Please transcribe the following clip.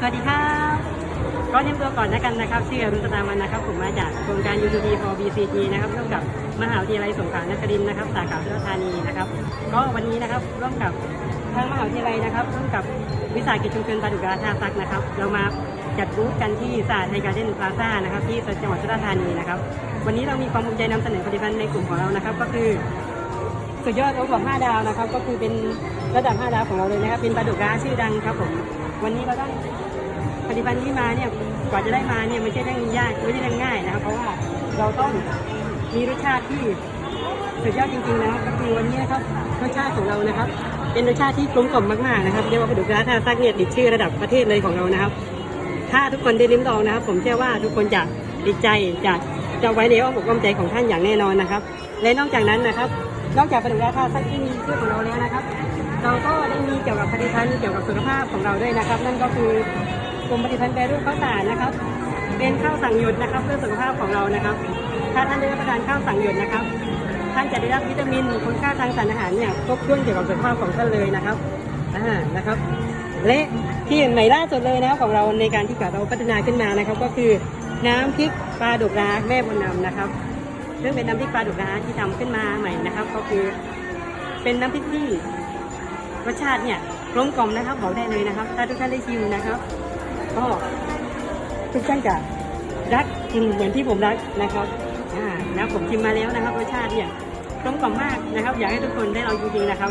สวัสดีครับก็ยิ้มตัวก่อนแล้วกันนะครับชื่ออรุณสตามันนะครับผมมาจากโครงการ UTP for BCG นะครับร่วมกับมหาวิทยาลัยสงขลานครินทร์นะครับ สาขาสุราษฎร์ธานีนะครับ ก็วันนี้นะครับร่วมกับทางมหาวิทยาลัยนะครับร่วมกับวิสาหกิจชุมชนปลาดุกราชาซักนะครับ เรามาจัดบูธกันที่สาไทยการ์เด้นพลาซ่านะครับที่จังหวัดสุราษฎร์ธานีนะครับ วันนี้เรามีความภูมิใจนำเสนอผลิตภัณฑ์ในกลุ่มของเรานะครับ ก็คือ สุดยอดโอ๊ตบอก5ดาวนะครับ ก็คือเป็นระดับ 5 ดาวของเราเลยนะครับ เป็นปลาดุกร้าชื่อดังครับผม วันนี้เราต้องผลิตภัณฑ์ที่มาเนี่ย กว่าจะได้มาเนี่ยไม่ใช่เรื่องยากไม่ใช่เรื่องง่ายนะครับ เพราะว่าเราต้องมีรสชาติที่สุดยอดจริงๆนะครับก็คือวันนี้นะครับรสชาติของเรานะครับ เป็นรสชาติที่กลมกล่อมมากๆนะครับเรียกว่าปลาดุกร้าท่าซักเนี่ยติดชื่อระดับประเทศเลยของเรานะครับ ถ้าทุกคนได้ลิ้มลองนะครับ ผมเชื่อว่าทุกคนจะดีใจจะจะไว้ในอ้อมอกอ้อมใจของท่านอย่างแน่นอนนะครับ และนอกจากนั้นนะครับ นอกจากผลิตภัณฑ์ซักที่มีชื่อของเราแล้วนะครับ เราก็ได้มีเกี่ยวกับผลิตภัณฑ์เกี่ยวกับสุขภาพของเราด้วยนะครับ นั่นก็คือกลุ่มผลิตภัณฑ์แปรรูปข้าวสารนะครับ เป็นข้าวสั่งหยุดนะครับ เพื่อสุขภาพของเรานะครับ ถ้าท่านได้รับประทานข้าวสั่งหยุดนะครับ ท่านจะได้รับวิตามินคุณค่าทางสารอาหารเนี่ยครบถ้วนเกี่ยวกับสุขภาพของท่านเลยนะครับอ่านะครับ และที่ใหม่ล่าสุดเลยนะครับของเราในการที่เราพัฒนาขึ้นมานะครับ ก็คือน้ำพริกปลาดุกร้าแม่บุญนำนะครับ ซึ่งเป็นน้ำพริกปลาดุกนะคะที่ทำขึ้นมาใหม่นะครับ ก็คือเป็นน้ำพริกที่รสชาติเนี่ยกลมกล่อมนะครับบอกได้เลยนะครับ ถ้าทุกท่านได้ชิมนะครับ ก็ทุกท่านจะรักกินเหมือนที่ผมรักนะครับอ่าแล้วผมชิมมาแล้วนะครับรสชาติเนี่ยกลมกล่อมมากนะครับ อยากให้ทุกคนได้ลองจริงๆนะครับ